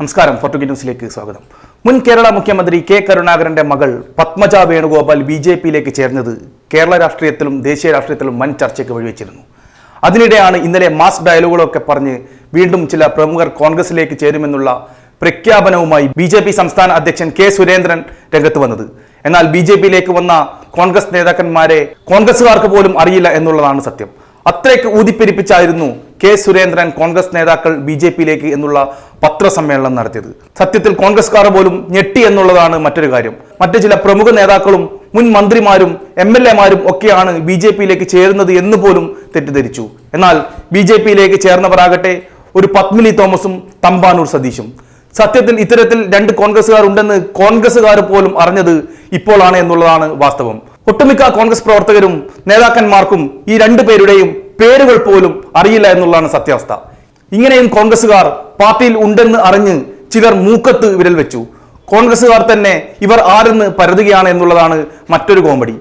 നമസ്കാരം ഫോർട്ടുഗി ന്യൂസിലേക്ക് സ്വാഗതം. മുൻ കേരള മുഖ്യമന്ത്രി കെ കരുണാകരന്റെ മകൾ പത്മജ വേണുഗോപാൽ ബി ജെ പിയിലേക്ക് ചേർന്നത് കേരള രാഷ്ട്രീയത്തിലും ദേശീയ രാഷ്ട്രീയത്തിലും വൻ ചർച്ചയ്ക്ക് വഴിവെച്ചിരുന്നു. അതിനിടെയാണ് ഇന്നലെ മാസ് ഡയലോഗുകളൊക്കെ പറഞ്ഞ് വീണ്ടും ചില പ്രമുഖർ കോൺഗ്രസിലേക്ക് ചേരുമെന്നുള്ള പ്രഖ്യാപനവുമായി ബി ജെ പി സംസ്ഥാന അധ്യക്ഷൻ കെ സുരേന്ദ്രൻ രംഗത്ത് വന്നത്. എന്നാൽ ബി ജെ പിയിലേക്ക് വന്ന കോൺഗ്രസ് നേതാക്കന്മാരെ കോൺഗ്രസുകാർക്ക് പോലും അറിയില്ല എന്നുള്ളതാണ് സത്യം. അത്രയ്ക്ക് ഊതിപ്പെരിപ്പിച്ചായിരുന്നു കെ സുരേന്ദ്രൻ കോൺഗ്രസ് നേതാക്കൾ ബി ജെ പിയിലേക്ക് എന്നുള്ള പത്രസമ്മേളനം നടത്തിയത്. സത്യത്തിൽ കോൺഗ്രസ്കാർ പോലും ഞെട്ടി എന്നുള്ളതാണ് മറ്റൊരു കാര്യം. മറ്റു ചില പ്രമുഖ നേതാക്കളും മുൻ മന്ത്രിമാരും എം എൽ എമാരും ഒക്കെയാണ് ബി ജെ പിയിലേക്ക് ചേരുന്നത് എന്ന് പോലും തെറ്റിദ്ധരിച്ചു. എന്നാൽ ബി ജെ പിയിലേക്ക് ചേർന്നവരാകട്ടെ ഒരു പത്മിനി തോമസും തമ്പാനൂർ സതീശും. സത്യത്തിൽ ഇത്തരത്തിൽ രണ്ട് കോൺഗ്രസ്സുകാർ ഉണ്ടെന്ന് കോൺഗ്രസ്സുകാർ പോലും അറിഞ്ഞത് ഇപ്പോഴാണ് എന്നുള്ളതാണ് വാസ്തവം. ഒട്ടുമിക്ക കോൺഗ്രസ് പ്രവർത്തകരും നേതാക്കന്മാർക്കും ഈ രണ്ടു പേരുടെയും പേരുകൾ പോലും അറിയില്ല എന്നുള്ളതാണ് സത്യാവസ്ഥ. ഇങ്ങനെയും കോൺഗ്രസ്സുകാർ പാർട്ടിയിൽ ഉണ്ടെന്ന് അറിഞ്ഞ് ചിലർ മൂക്കത്ത് വിരൽ വെച്ചു. കോൺഗ്രസ്സുകാർ തന്നെ ഇവർ ആരെന്ന് പരതുകയാണ് എന്നുള്ളതാണ് മറ്റൊരു കോമഡി.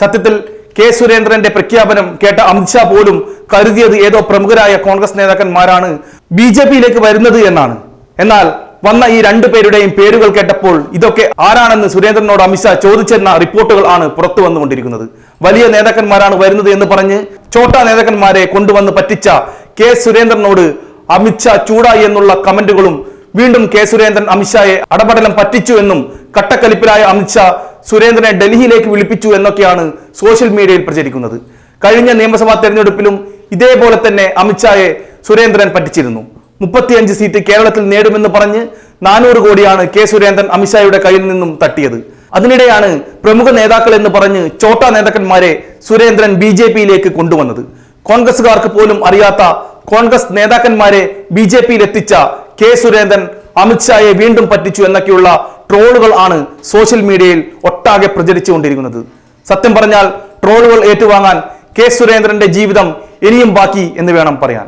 സത്യത്തിൽ കെ സുരേന്ദ്രന്റെ പ്രഖ്യാപനം കേട്ട അമിത്ഷാ പോലും കരുതിയത് ഏതോ പ്രമുഖരായ കോൺഗ്രസ് നേതാക്കന്മാരാണ് ബി ജെ പിയിലേക്ക് വരുന്നത് എന്നാണ്. എന്നാൽ വന്ന ഈ രണ്ടു പേരുടെയും പേരുകൾ കേട്ടപ്പോൾ ഇതൊക്കെ ആരാണെന്ന് സുരേന്ദ്രനോട് അമിത്ഷാ ചോദിച്ചെന്ന റിപ്പോർട്ടുകൾ ആണ് പുറത്തു വന്നുകൊണ്ടിരിക്കുന്നത്. വലിയ നേതാക്കന്മാരാണ് വരുന്നത് എന്ന് പറഞ്ഞ് ചോട്ട നേതാക്കന്മാരെ കൊണ്ടുവന്ന് പറ്റിച്ച കെ സുരേന്ദ്രനോട് അമിത്ഷാ ചൂടായി എന്നുള്ള കമന്റുകളും വീണ്ടും കെ സുരേന്ദ്രൻ അമിത്ഷായെ അടപടലം പറ്റിച്ചു എന്നും കട്ടക്കലിപ്പിലായ അമിത്ഷാ സുരേന്ദ്രനെ ഡൽഹിയിലേക്ക് വിളിപ്പിച്ചു എന്നൊക്കെയാണ് സോഷ്യൽ മീഡിയയിൽ പ്രചരിക്കുന്നത്. കഴിഞ്ഞ നിയമസഭാ തെരഞ്ഞെടുപ്പിലും ഇതേപോലെ തന്നെ അമിത്ഷായെ സുരേന്ദ്രൻ പറ്റിച്ചിരുന്നു. മുപ്പത്തിയഞ്ച് സീറ്റ് കേരളത്തിൽ നേടുമെന്ന് പറഞ്ഞ് നാനൂറ് കോടിയാണ് കെ സുരേന്ദ്രൻ അമിത്ഷായുടെ കയ്യിൽ നിന്നും തട്ടിയത്. അതിനിടെയാണ് പ്രമുഖ നേതാക്കൾ എന്ന് പറഞ്ഞ് ചോട്ട നേതാക്കന്മാരെ സുരേന്ദ്രൻ ബി ജെ പിയിലേക്ക് കൊണ്ടുവന്നത്. കോൺഗ്രസുകാർക്ക് പോലും അറിയാത്ത കോൺഗ്രസ് നേതാക്കന്മാരെ ബി ജെ പിയിൽ എത്തിച്ച കെ സുരേന്ദ്രൻ അമിത്ഷായെ വീണ്ടും പറ്റിച്ചു എന്നൊക്കെയുള്ള ട്രോളുകൾ ആണ് സോഷ്യൽ മീഡിയയിൽ ഒട്ടാകെ പ്രചരിച്ചുകൊണ്ടിരിക്കുന്നത്. സത്യം പറഞ്ഞാൽ ട്രോളുകൾ ഏറ്റുവാങ്ങാൻ കെ സുരേന്ദ്രന്റെ ജീവിതം ഇനിയും ബാക്കി എന്ന് വേണം പറയാൻ.